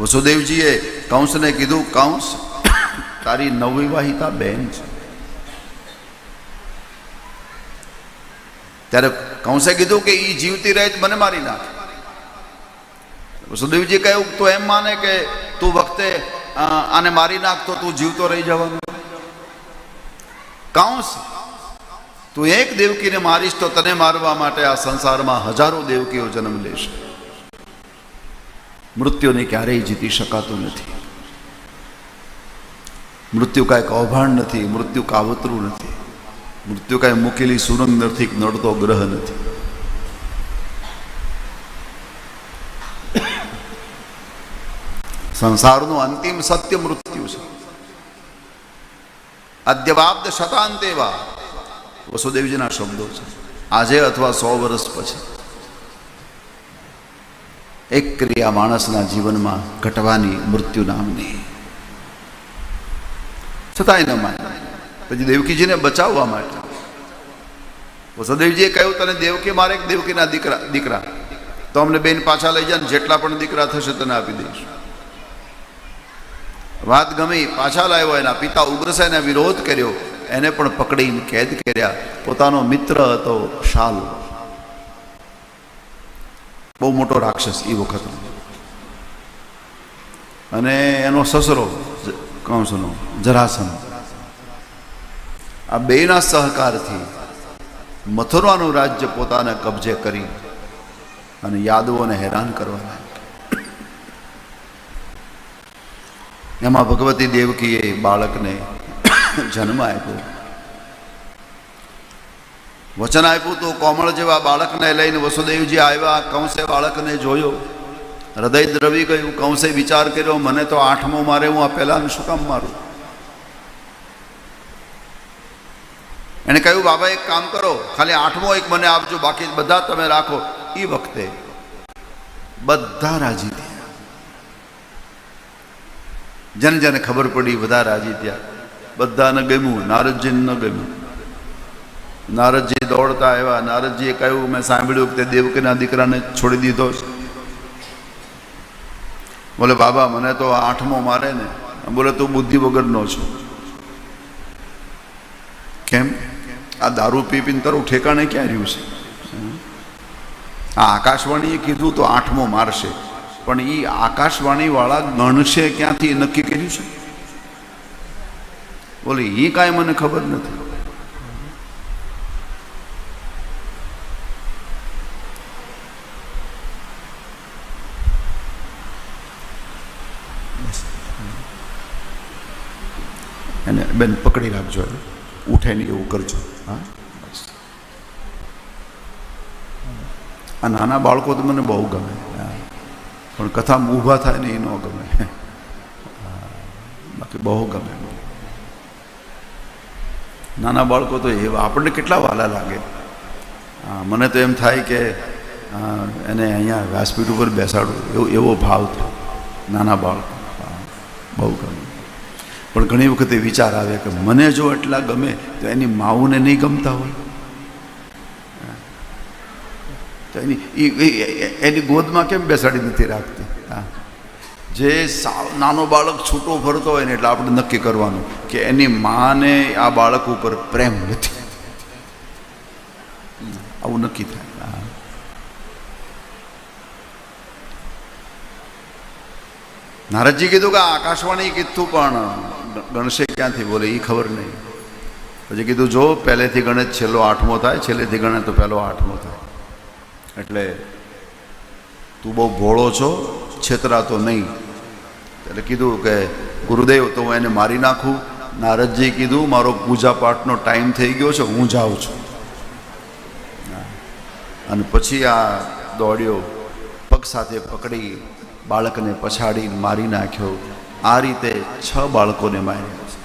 વસુદેવજીએ કંસને કીધું, કંસ, તારી નવવિવાહિતા બેન છે. ત્યારે કંસે કીધું કે એ જીવતી રહે મને મારી નાખે. વસુદેવજી કહ્યું તો એમ માને કે તું વખતે આને મારી નાખતો તું જીવતો રહી જવાનો. કંસ, તું એક દેવકીને મારીશ તો તને મારવા માટે આ સંસારમાં હજારો દેવકીઓ જન્મ લેશે. મૃત્યુને ક્યારેય જીતી શકાતું નથી. મૃત્યુ કાંઈ કૌભાંડ નથી, મૃત્યુ કાવતરું નથી. મૃત્યુ કાંઈ મૂકેલી સુરંગ નથી નડતો ગ્રહ નથી. સંસારનું અંતિમ સત્ય મૃત્યુ છે. અદ્યવાબ્દ શતાંતેવા વસુદેવજીના શબ્દો છે. આજે અથવા સો વર્ષ પછી. એક ક્રિયા માણસના જીવનમાં ઘટવાની મૃત્યુ નામની. છતાંય ન માને. પછી દેવકીજીને બચાવવા માટે. વસુદેવજીએ કહ્યું, તને દેવકી, મારે એક દેવકીના દીકરા દીકરા. તો અમને બેન પાછા લઈ જાય જેટલા પણ દીકરા થશે તને આપી દઈશ. વાત ગમી, પાછા લાવ્યો એના પિતા ઉગ્રસેને વિરોધ કર્યો. એને પણ પકડીને કેદ કર્યા. પોતાનો મિત્ર હતો શાલ. બહુ મોટો રાક્ષસ એ વખત. અને એનો સસરો કંસનો જરાસન. આ બેના સહકારથી મથુરાનું રાજ્ય પોતાને કબજે કરી અને યાદવોને હેરાન કરવા એમાં ભગવતી દેવકીએ બાળકને જન્મ આપ્યો. વચન આપ્યું તો કોમળ જેવા બાળકને લઈને વસુદેવજી આવ્યા, કંસે બાળકને જોયો. હૃદય દ્રવી ગયું, કંસે વિચાર કર્યો, મને તો આઠમો મારે, હું આ પહેલાં શું કામ મારું? એણે કહ્યું, બાબા, એક કામ કરો, ખાલી આઠમો એક મને આપજો, બાકી બધા તમે રાખો. એ વખતે બધા રાજી થયા. જેને જેને ખબર પડી, બધા રાજી થયા. બધાને ગમ્યું, નારદજીને ન ગમ્યું. નારદજી દોડતા આવ્યા. નારદજીએ કહ્યું, મેં સાંભળ્યું કે તે દેવકીના દીકરાને છોડી દીધો છે. બોલે, બાબા, મને તો આઠમો મારે ને. બોલે, તું બુદ્ધિ વગરનો છો. કેમ? આ દારૂ પી પીને તારું ઠેકાણે ક્યાં રહ્યું છે? આ આકાશવાણીએ કીધું તો આઠમો મારશે. પણ એ આકાશવાણીવાળા ગણશે ક્યાંથી નક્કી કર્યું છે? બોલે એ કાંઈ મને ખબર નથી. એને બેન, પકડી રાખજો. ઉઠે નહીં એવું કરજો. હા? બસ. આ નાના બાળકો તો મને બહુ ગમે. પણ કથામાં ઊભા થાય ને એ ન ગમે. બાકી બહુ ગમે. નાના બાળકો તો એવા આપણને કેટલા વાલા લાગે. હા, મને તો એમ થાય કે એને અહીંયા વ્યાસપીઠ ઉપર બેસાડું. એવો એવો ભાવ થાય. નાના બાળકો. બહુ ગમે. પણ ઘણી વખતે વિચાર આવે કે મને જો એટલા ગમે તો એની માવુને નહીં ગમતા હોય. તો એની એની ગોદમાં કેમ બેસાડી નથી રાખતી? હા. જે સાવ નાનો બાળક છૂટો ફરતો હોય ને એટલે આપણે નક્કી કરવાનું કે એની માને આ બાળક ઉપર પ્રેમ નથી. આવું નક્કી થાય. હા. નારદજી કીધું કે આકાશવાણી કીધું પણ ગણશે ક્યાંથી? બોલે એ ખબર નહીં. પછી કીધું, જો પહેલેથી ગણે છેલ્લો આઠમો થાય, છેલ્લેથી ગણે તો પહેલો આઠમો થાય. એટલે તું બહુ ભોળો છો, છેતરાતો નહીં. એટલે કીધું કે, ગુરુદેવ, તો હું એને મારી નાખું. નારદજી કીધું, મારો પૂજા પાઠનો ટાઈમ થઈ ગયો છે, હું જાઉં છું. અને પછી આ દોડ્યો, પગ સાથે પકડી બાળકને પછાડી મારી નાખ્યો. આ રીતે છ બાળકોને માર્યા છે.